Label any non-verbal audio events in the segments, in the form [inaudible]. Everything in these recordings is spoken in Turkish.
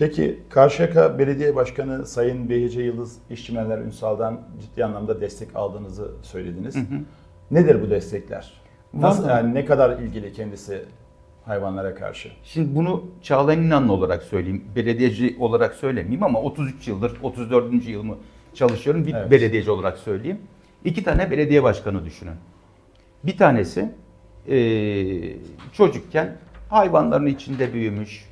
Peki Karşıyaka Belediye Başkanı Sayın Behice Yıldız İşçimenler Ünsal'dan ciddi anlamda destek aldığınızı söylediniz. Nedir bu destekler? Nasıl, Vallahi- yani ne kadar ilgili kendisi hayvanlara karşı? Şimdi bunu Çağlayan İnanlı olarak söyleyeyim. Belediyeci olarak söylemeyeyim ama 33 yıldır, 34. yılımı çalışıyorum. Bir Evet. belediyeci olarak söyleyeyim. İki tane belediye başkanı düşünün. Bir tanesi eee, çocukken hayvanların içinde büyümüş,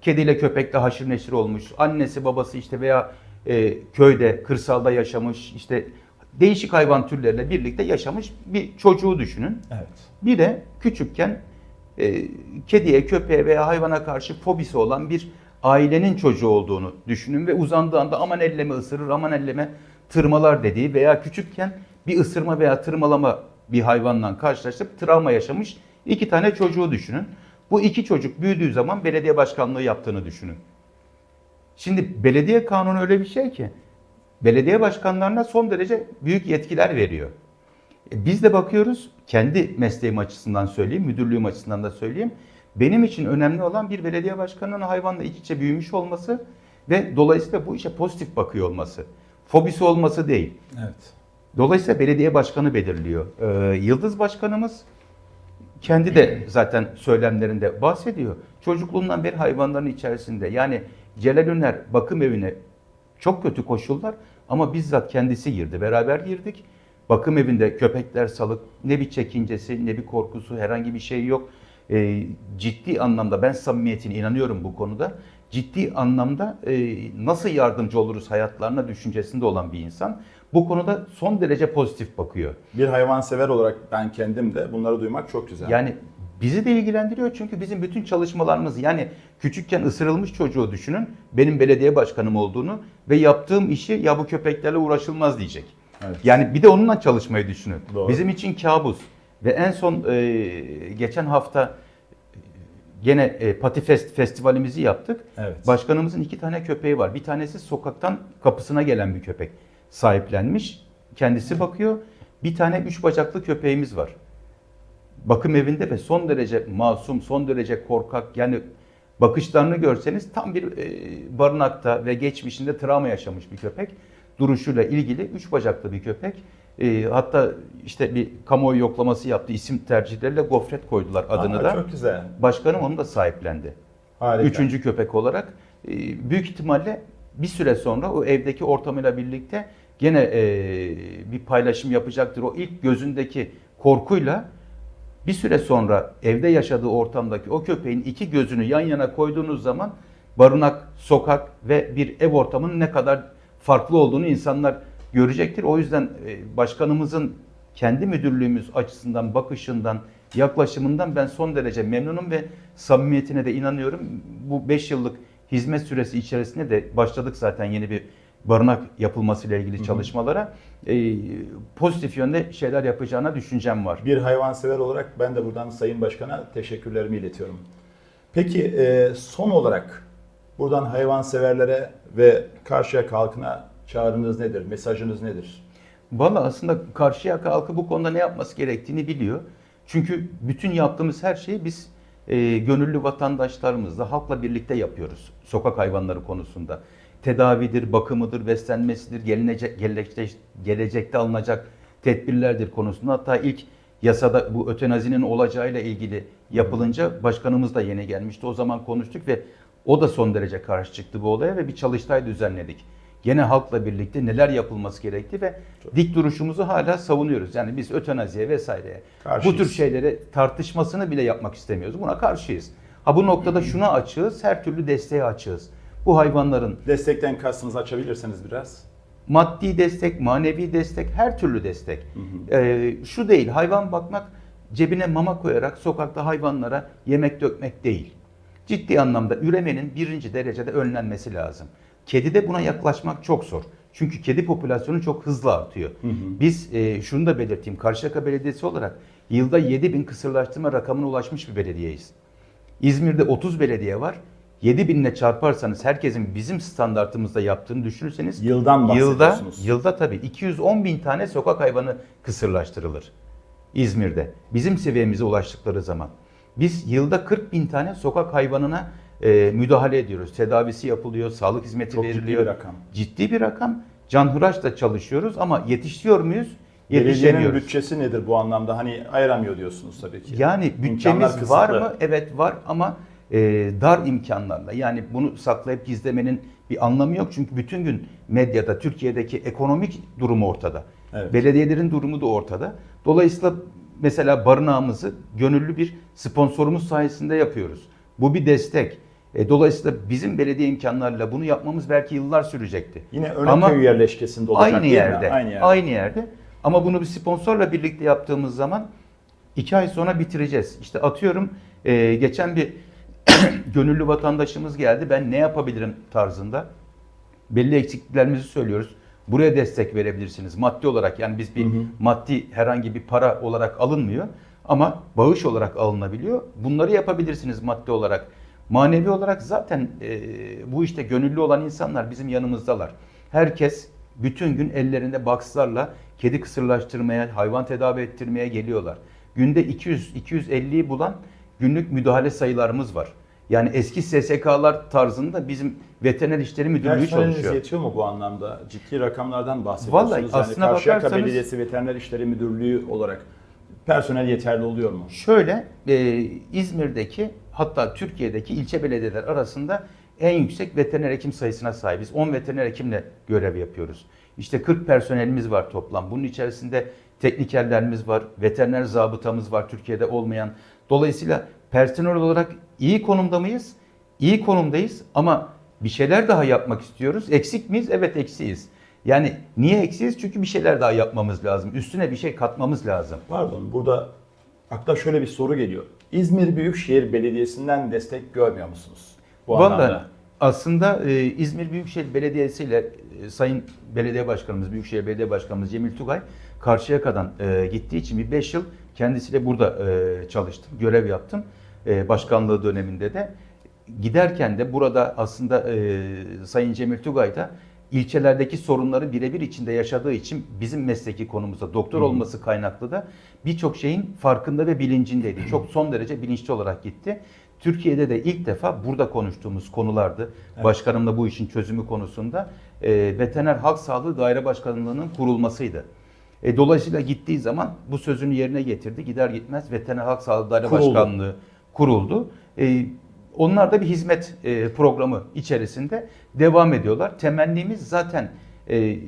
kediyle köpekle haşır neşir olmuş, annesi babası işte veya eee, köyde, kırsalda yaşamış, işte değişik hayvan türleriyle birlikte yaşamış bir çocuğu düşünün. Evet. Bir de küçükken e, kediye, köpeğe veya hayvana karşı fobisi olan bir ailenin çocuğu olduğunu düşünün ve uzandığı anda aman elleme ısırır, aman elleme tırmalar dediği veya küçükken bir ısırma veya tırmalama bir hayvanla karşılaşıp travma yaşamış iki tane çocuğu düşünün. Bu iki çocuk büyüdüğü zaman belediye başkanlığı yaptığını düşünün. Şimdi belediye kanunu öyle bir şey ki belediye başkanlarına son derece büyük yetkiler veriyor. E, Biz de bakıyoruz, kendi mesleğim açısından söyleyeyim, müdürlüğüm açısından da söyleyeyim. Benim için önemli olan bir belediye başkanının hayvanla iç içe büyümüş olması ve dolayısıyla bu işe pozitif bakıyor olması. Fobisi olması değil. Evet. Dolayısıyla belediye başkanı belirliyor. Ee, Yıldız başkanımız kendi de zaten söylemlerinde bahsediyor. Çocukluğundan beri hayvanların içerisinde. Yani Celal Üner bakım evine çok kötü koşullar ama bizzat kendisi girdi. Beraber girdik. Bakım evinde köpekler salık ne bir çekincesi ne bir korkusu herhangi bir şey yok. Ee, ciddi anlamda ben samimiyetine inanıyorum bu konuda. Ciddi anlamda e, nasıl yardımcı oluruz hayatlarına düşüncesinde olan bir insan. Bu konuda son derece pozitif bakıyor. Bir hayvansever olarak ben kendim de bunları duymak çok güzel. Yani bizi de ilgilendiriyor çünkü bizim bütün çalışmalarımız yani küçükken ısırılmış çocuğu düşünün benim belediye başkanım olduğunu ve yaptığım işi ya bu köpeklerle uğraşılmaz diyecek. Evet. Yani bir de onunla çalışmayı düşünün. Doğru. Bizim için kabus. Ve en son e, geçen hafta e, gene e, Patifest festivalimizi yaptık. Evet. Başkanımızın iki tane köpeği var. Bir tanesi sokaktan kapısına gelen bir köpek sahiplenmiş. Kendisi bakıyor. Bir tane üç bacaklı köpeğimiz var. Bakım evinde ve son derece masum, son derece korkak. Yani bakışlarını görseniz tam bir e, barınakta ve geçmişinde travma yaşamış bir köpek. Duruşuyla ilgili üç bacaklı bir köpek. E, hatta işte bir kamuoyu yoklaması yaptı. İsim tercihleriyle gofret koydular adını Aa, da. Çok güzel. Başkanım onu da sahiplendi. Harika. Üçüncü köpek olarak. E, büyük ihtimalle bir süre sonra o evdeki ortamıyla birlikte gene e, bir paylaşım yapacaktır. O ilk gözündeki korkuyla bir süre sonra evde yaşadığı ortamdaki o köpeğin iki gözünü yan yana koyduğunuz zaman barınak, sokak ve bir ev ortamının ne kadar farklı olduğunu insanlar görecektir. O yüzden e, başkanımızın kendi müdürlüğümüz açısından bakışından, yaklaşımından ben son derece memnunum ve samimiyetine de inanıyorum. Bu 5 yıllık hizmet süresi içerisinde de başladık zaten yeni bir barınak yapılmasıyla ilgili çalışmalara. E, pozitif yönde şeyler yapacağına düşüncem var. Bir hayvansever olarak ben de buradan Sayın Başkan'a teşekkürlerimi iletiyorum. Peki e, son olarak buradan hayvanseverlere ve Karşıyaka halkına çağrınız nedir? Mesajınız nedir? Valla aslında Karşıyaka halkı bu konuda ne yapması gerektiğini biliyor. Çünkü bütün yaptığımız her şeyi biz e, gönüllü vatandaşlarımızla, halkla birlikte yapıyoruz sokak hayvanları konusunda. Tedavidir, bakımıdır, beslenmesidir, gelecek, gelecekte, gelecekte alınacak tedbirlerdir konusunda. Hatta ilk yasada bu ötenazinin olacağıyla ilgili yapılınca başkanımız da yeni gelmişti. O zaman konuştuk ve o da son derece karşı çıktı bu olaya ve bir çalıştay düzenledik. Gene halkla birlikte neler yapılması gerektiği ve dik duruşumuzu hala savunuyoruz. Yani biz ötenaziye vesaireye bu Karşıyız. tür şeylere tartışmasını bile yapmak istemiyoruz. Buna karşıyız. Ha bu noktada şuna açığız, her türlü desteğe açığız. Bu hayvanların Destekten kastınızı açabilirseniz biraz. maddi destek, manevi destek, her türlü destek. Ee, şu değil, hayvan bakmak cebine mama koyarak sokakta hayvanlara yemek dökmek değil. Ciddi anlamda üremenin birinci derecede önlenmesi lazım. Kedide buna yaklaşmak çok zor. Çünkü kedi popülasyonu çok hızlı artıyor. Biz e, şunu da belirteyim, Karşıyaka Belediyesi olarak yılda 7 bin kısırlaştırma rakamına ulaşmış bir belediyeyiz. İzmir'de 30 belediye var. 7 binle çarparsanız herkesin bizim standartımızda yaptığını düşünürseniz Yıldan yılda yılda tabii 210 bin tane sokak hayvanı kısırlaştırılır İzmir'de. Bizim seviyemize ulaştıkları zaman. Biz yılda 40 bin tane sokak hayvanına e, müdahale ediyoruz. Tedavisi yapılıyor, sağlık hizmeti Çok ciddi veriliyor. bir rakam. Ciddi bir rakam. Canhıraş'la çalışıyoruz ama yetişiyor muyuz? Belediyenin bütçesi nedir bu anlamda? Hani ayıramıyor diyorsunuz tabii ki. Yani bütçemiz var mı? Evet var ama e, dar imkanlarla. Yani bunu saklayıp gizlemenin bir anlamı yok. Çünkü bütün gün medyada Türkiye'deki ekonomik durumu ortada. Evet. Belediyelerin durumu da ortada. Dolayısıyla mesela barınağımızı gönüllü bir sponsorumuz sayesinde yapıyoruz. Bu bir destek. E, dolayısıyla bizim belediye imkanlarıyla bunu yapmamız belki yıllar sürecekti. Yine Ama Örnekköy yerleşkesinde olacak aynı değil mi? yerde, Aynı yerde. aynı yerde. Ama bunu bir sponsorla birlikte yaptığımız zaman iki ay sonra bitireceğiz. İşte atıyorum e, geçen bir [clears throat] gönüllü vatandaşımız geldi. Ben ne yapabilirim tarzında belli eksikliklerimizi söylüyoruz. Buraya destek verebilirsiniz maddi olarak. Yani biz bir Hı hı. maddi herhangi bir para olarak alınmıyor ama bağış olarak alınabiliyor. Bunları yapabilirsiniz maddi olarak. Manevi olarak zaten e, bu işte gönüllü olan insanlar bizim yanımızdalar. Herkes bütün gün ellerinde boxlarla kedi kısırlaştırmaya, hayvan tedavi ettirmeye geliyorlar. Günde 200-250'yi bulan günlük müdahale sayılarımız var. Yani eski SSK'lar tarzında bizim veteriner işleri müdürlüğü Personeliniz çalışıyor. yetiyor mu bu anlamda? Ciddi rakamlardan bahsediyorsunuz. Vallahi yani aslına Karşıyaka bakarsanız- Belediyesi Veteriner İşleri Müdürlüğü olarak personel yeterli oluyor mu? Şöyle e, İzmir'deki hatta Türkiye'deki ilçe belediyeler arasında en yüksek veteriner hekim sayısına sahibiz. 10 veteriner hekimle görev yapıyoruz. İşte 40 personelimiz var toplam. Bunun içerisinde teknikerlerimiz var, veteriner zabıtamız var Türkiye'de olmayan. Dolayısıyla personel olarak iyi konumda mıyız? İyi konumdayız ama bir şeyler daha yapmak istiyoruz. Eksik miyiz? Evet eksiyiz. Yani niye eksiyiz? Çünkü bir şeyler daha yapmamız lazım. Üstüne bir şey katmamız lazım. Pardon burada akla şöyle bir soru geliyor. İzmir Büyükşehir Belediyesi'nden destek görmüyor musunuz? Bu Vallahi anlamda. aslında e, İzmir Büyükşehir Belediyesi ile e, Sayın Belediye Başkanımız, Büyükşehir Belediye Başkanımız Cemil Tugay Karşıyaka'dan e, gittiği için bir 5 yıl kendisiyle burada e, çalıştım, görev yaptım. E, başkanlığı döneminde de. Giderken de burada aslında e, Sayın Cemil Tugay da ilçelerdeki sorunları birebir içinde yaşadığı için bizim mesleki konumuzda doktor olması kaynaklı da birçok şeyin farkında ve bilincindeydi. Çok son derece bilinçli olarak gitti. Türkiye'de de ilk defa burada konuştuğumuz konulardı. Başkanımla bu işin çözümü konusunda e, veteriner halk sağlığı daire başkanlığının kurulmasıydı. E, dolayısıyla gittiği zaman bu sözünü yerine getirdi. Gider gitmez veteriner halk sağlığı daire Kuruldu. başkanlığı kuruldu. E, onlar da bir hizmet e, programı içerisinde devam ediyorlar. Temennimiz zaten e,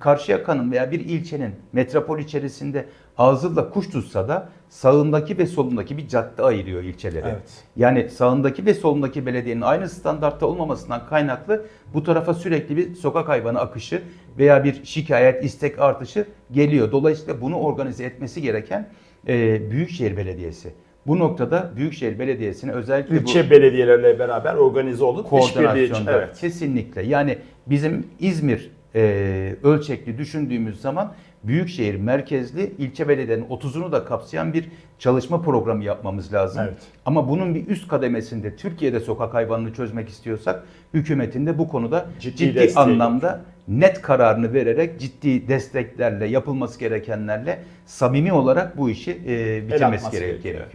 Karşıyaka'nın veya bir ilçenin metropol içerisinde ağzıyla kuş tutsa da sağındaki ve solundaki bir cadde ayırıyor ilçeleri. Evet. Yani sağındaki ve solundaki belediyenin aynı standartta olmamasından kaynaklı bu tarafa sürekli bir sokak hayvanı akışı veya bir şikayet, istek artışı geliyor. Dolayısıyla bunu organize etmesi gereken e, Büyükşehir Belediyesi. Bu noktada Büyükşehir Belediyesi'ne özellikle bu İlçe belediyelerle beraber organize olup işbirliği için. koordinasyonda Evet. kesinlikle. Yani bizim İzmir e, ölçekli düşündüğümüz zaman büyükşehir merkezli ilçe belediyenin 30'unu da kapsayan bir çalışma programı yapmamız lazım. Evet. Ama bunun bir üst kademesinde Türkiye'de sokak hayvanını çözmek istiyorsak hükümetin de bu konuda Ciddi ciddi, desteği anlamda net kararını vererek ciddi desteklerle yapılması gerekenlerle samimi olarak bu işi e, bitirmesi atması gerek- gerekiyor. gerekiyor.